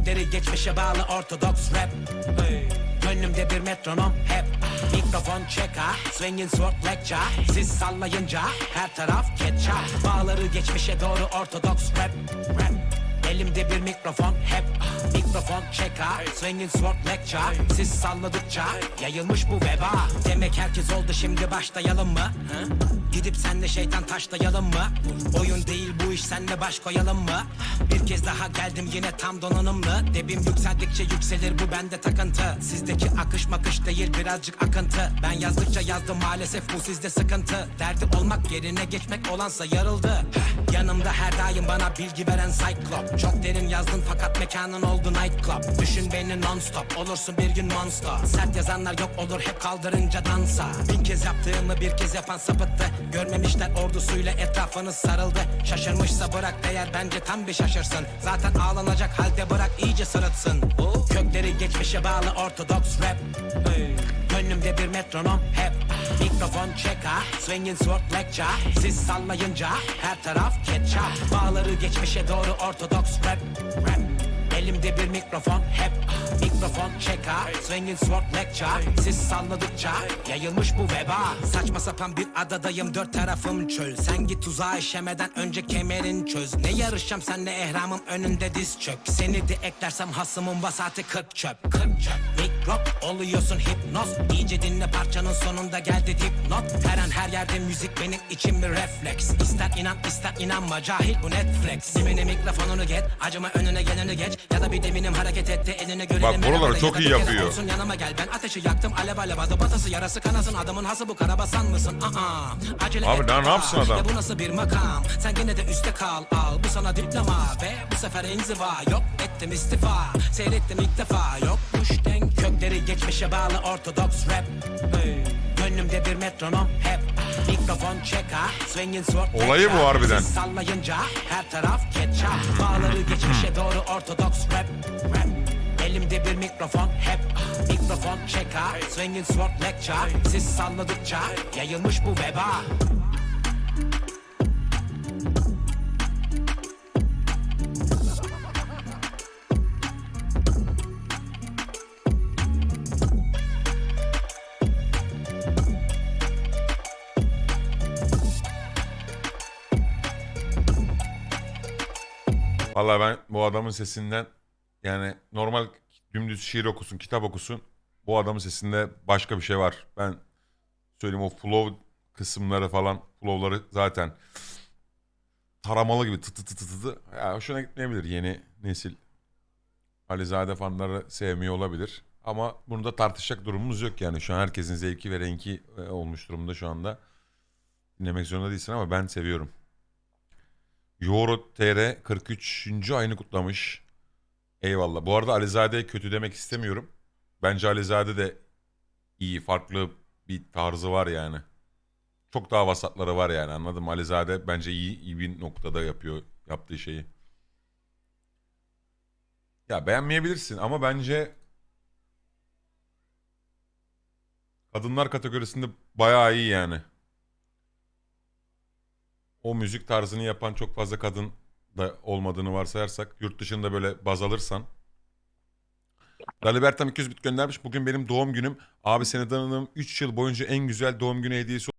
Kökleri geçmişe bağlı ortodoks rap. Gönlümde bir metronom hep Mikrofon çeka, swinging sword lecture Siz sallayınca her taraf ketçap Bağları geçmişe doğru ortodoks rap, rap. Elimde bir mikrofon hep Mikrofon çeka, swinging sword lecture Siz salladıkça yayılmış bu veba Demek herkes oldu şimdi başlayalım mı? Hı? Şeytan taşlayalım mı? Oyun değil bu iş senle baş koyalım mı? Bir kez daha geldim yine tam donanımlı. Debim yükseldikçe yükselir bu bende takıntı. Sizdeki akış makış değil birazcık akıntı. Ben yazdıkça yazdım maalesef bu sizde sıkıntı. Derdi olmak yerine geçmek olansa yarıldı Yanımda her daim bana bilgi veren Cyclop. Çok derin yazdın fakat mekanın oldu nightclub. Düşün beni non stop olursun bir gün monster. Sert yazanlar yok olur hep kaldırınca dansa. Bin kez yaptığımı bir kez yapan sapıttı. Görmemişler ordusuyla etrafınız sarıldı. Şaşırmışsa bırak değer bence tam bir şaşırsın. Zaten ağlanacak halde bırak iyice sırıtsın. Kökleri geçmişe bağlı ortodoks rap. Gönlümde bir metronom hep Mikrofon çeka, swinging sword lecture. Siz sallayınca her taraf ketçap. Bağları geçmişe doğru ortodoks rap, rap. Elimde bir mikrofon hep Mikrofon çeka, swinging sword lecture Siz salladıkça yayılmış bu veba. Saçma sapan bir adadayım dört tarafım çöl. Sen git tuzağa işemeden önce kemerin çöz. Ne yarışacağım senle ehramım önünde diz çök. Seni de eklersem hasımın vasatı kırk çöp Kırk çöp Mikrop oluyorsun hipnoz. İyice dinle parçanın sonunda geldi dipnot. Her an her yerde müzik benim için bir refleks. İster inan ister inanma cahil bu Netflix. Dimini mikrofonunu get Acıma önüne geleni geç. Ya da bir deminim hareket etti elini görelim Bak buraları çok iyi yapıyor. olsun yanıma gel ben ateşi yaktım alev alev adı batası yarası kanasın. Adamın hası bu karabasan mısın? Aa, acele Abi daha ne yapsın adam? Ya bu nasıl bir makam? Sen gene de üstte kal al. Bu sana diploma ve bu sefer inziva. Yok ettim istifa seyrettim ilk defa. Yokmuş kökleri geçmişe bağlı ortodoks rap. Hey. Gönlümde bir metronom hep. Mikrofon çeka, swinging sword Olayı bu harbiden. Siz sallayınca her taraf ketçap Bağları geçmişe doğru ortodoks rap, rap. Elimde bir mikrofon hep. Mikrofon çeka, swinging sword lecture. Siz salladıkça yayılmış bu veba Vallahi ben bu adamın sesinden yani normal dümdüz şiir okusun, kitap okusun. Bu adamın sesinde başka bir şey var. Ben söyleyeyim o flow kısımları falan, flow'ları zaten taramalı gibi tı tı tı tı tı tı. Ya hoşuna gitmeyebilir yeni nesil. Alizade fanları sevmiyor olabilir. Ama bunu da tartışacak durumumuz yok yani. Şu an herkesin zevki ve renki e, olmuş durumda şu anda. Dinlemek zorunda değilsin ama ben seviyorum. Euro TR 43. ayını kutlamış. Eyvallah. Bu arada Alizade kötü demek istemiyorum. Bence Alizade de iyi, farklı bir tarzı var yani. Çok daha vasatları var yani anladım. Alizade bence iyi, iyi bir noktada yapıyor yaptığı şeyi. Ya beğenmeyebilirsin ama bence kadınlar kategorisinde bayağı iyi yani o müzik tarzını yapan çok fazla kadın da olmadığını varsayarsak yurt dışında böyle baz alırsan Dalibertam 200 bit göndermiş. Bugün benim doğum günüm. Abi seni tanıdığım 3 yıl boyunca en güzel doğum günü hediyesi